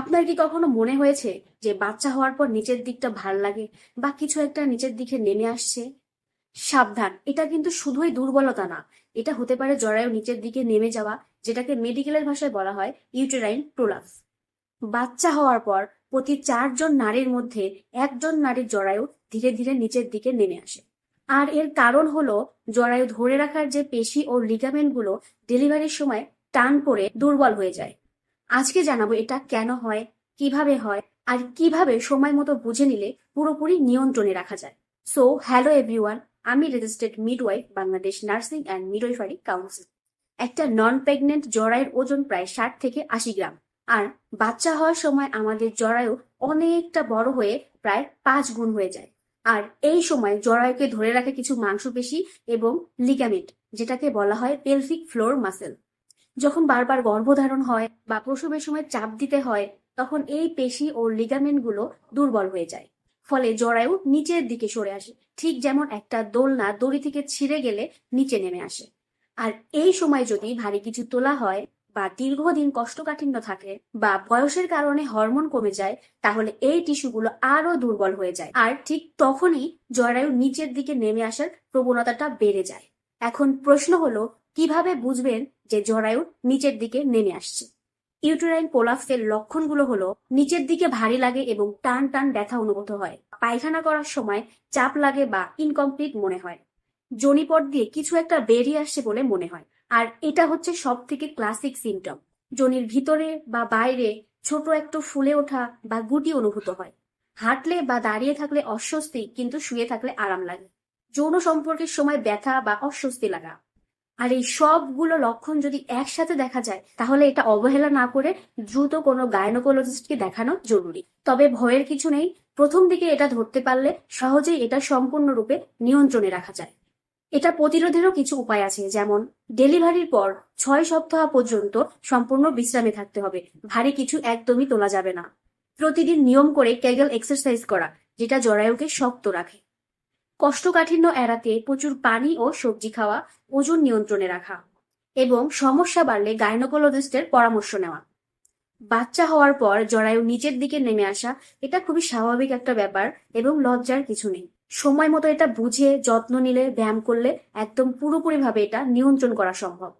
আপনার কি কখনো মনে হয়েছে যে বাচ্চা হওয়ার পর নিচের দিকটা ভালো লাগে বা কিছু একটা নিচের দিকে নেমে আসছে? সাবধান, এটা কিন্তু শুধুই দুর্বলতা না। এটা হতে পারে জরায়ু নিচের দিকে নেমে যাওয়া, যেটাকে মেডিকেলের ভাষায় বলা হয় ইউটেরাইন প্রোলাপস বাচ্চা হওয়ার পর প্রতি চারজন নারীর মধ্যে একজন নারীর জরায়ু ধীরে ধীরে নিচের দিকে নেমে আসে। আর এর কারণ হলো জরায়ু ধরে রাখার যে পেশি ও লিগামেন্টগুলো ডেলিভারির সময় টান পড়ে দুর্বল হয়ে যায়। আজকে জানাব এটা কেন হয়, কীভাবে হয়, আর কীভাবে সময় মতো বুঝে নিলে পুরোপুরি নিয়ন্ত্রণে রাখা যায়। সো হ্যালো এভরিওয়ান আমি registered midwife Bangladesh nursing and midwifery council একটা নন প্রেগনেন্ট জরায়ের ওজন প্রায় ষাট থেকে আশি গ্রাম। আর বাচ্চা হওয়ার সময় আমাদের জরায়ু অনেকটা বড় হয়ে প্রায় পাঁচ গুণ হয়ে যায়। আর এই সময় জরায়ুকে ধরে রাখে কিছু মাংসপেশি এবং লিগামেন্ট যেটাকে বলা হয় পেলভিক ফ্লোর মাসেল যখন বারবার গর্ভধারণ হয় বা প্রসবের সময় চাপ দিতে হয়, তখন এই পেশি ও লিগামেন্টগুলো দুর্বল হয়ে যায়। ফলে জরায়ু নিচের দিকে সরে আসে, ঠিক যেমন একটা দোলনা দড়ি থেকে ছিঁড়ে গেলে নিচে নেমে আসে। আর এই সময় যদি ভারী কিছু তোলা হয় বা দীর্ঘদিন কোষ্ঠকাঠিন্য থাকে বা বয়সের কারণে হরমোন কমে যায়, তাহলে এই টিস্যুগুলো আরও দুর্বল হয়ে যায়। আর ঠিক তখনই জরায়ু নিচের দিকে নেমে আসার প্রবণতাটা বেড়ে যায়। এখন প্রশ্ন হলো কীভাবে বুঝবেন যে জরায়ু নিচের দিকে নেমে আসছে? ইউটেরাইন পোলাপসের লক্ষণগুলো হলো, নিচের দিকে ভারী লাগে এবং টান টান ব্যথা অনুভূত হয়। পায়খানা করার সময় চাপ লাগে বা ইনকমপ্লিট মনে হয়। জনিপট দিয়ে কিছু একটা বেরিয়ে আসছে বলে মনে হয়। আর এটা হচ্ছে সব থেকে ক্লাসিক সিমটম জনির ভিতরে বা বাইরে ছোট একটু ফুলে ওঠা বা গুটি অনুভূত হয়। হাঁটলে বা দাঁড়িয়ে থাকলে অস্বস্তি, কিন্তু শুয়ে থাকলে আরাম লাগে। যৌন সম্পর্কের সময় ব্যথা বা অস্বস্তি লাগা। আর এই সবগুলো লক্ষণ যদি একসাথে দেখা যায়, তাহলে এটা অবহেলা না করে দ্রুত কোনো গায়নোকোলজিস্টকে দেখানো জরুরি। তবে ভয়ের কিছু নেই, প্রথম দিকে এটা ধরতে পারলে সহজেই এটা সম্পূর্ণরূপে নিয়ন্ত্রণে রাখা যায়। এটা প্রতিরোধেরও কিছু উপায় আছে, যেমন ডেলিভারির পর ছয় সপ্তাহ পর্যন্ত সম্পূর্ণ বিশ্রামে থাকতে হবে, ভারী কিছু একদমই তোলা যাবে না। প্রতিদিন নিয়ম করে কেগেল এক্সারসাইজ করা, যেটা জরায়ুকে শক্ত রাখে। কোষ্ঠকাঠিন্য এড়াতে প্রচুর পানি ও সবজি খাওয়া ওজন নিয়ন্ত্রণে রাখা এবং সমস্যা বাড়লে গাইনোকোলজিস্টের পরামর্শ নেওয়া। বাচ্চা হওয়ার পর জরায়ু নিচের দিকে নেমে আসা এটা খুবই স্বাভাবিক একটা ব্যাপার এবং লজ্জার কিছু নেই। সময় মতো এটা বুঝে, যত্ন নিলে, ব্যায়াম করলে একদম পুরোপুরিভাবে এটা নিয়ন্ত্রণ করা সম্ভব।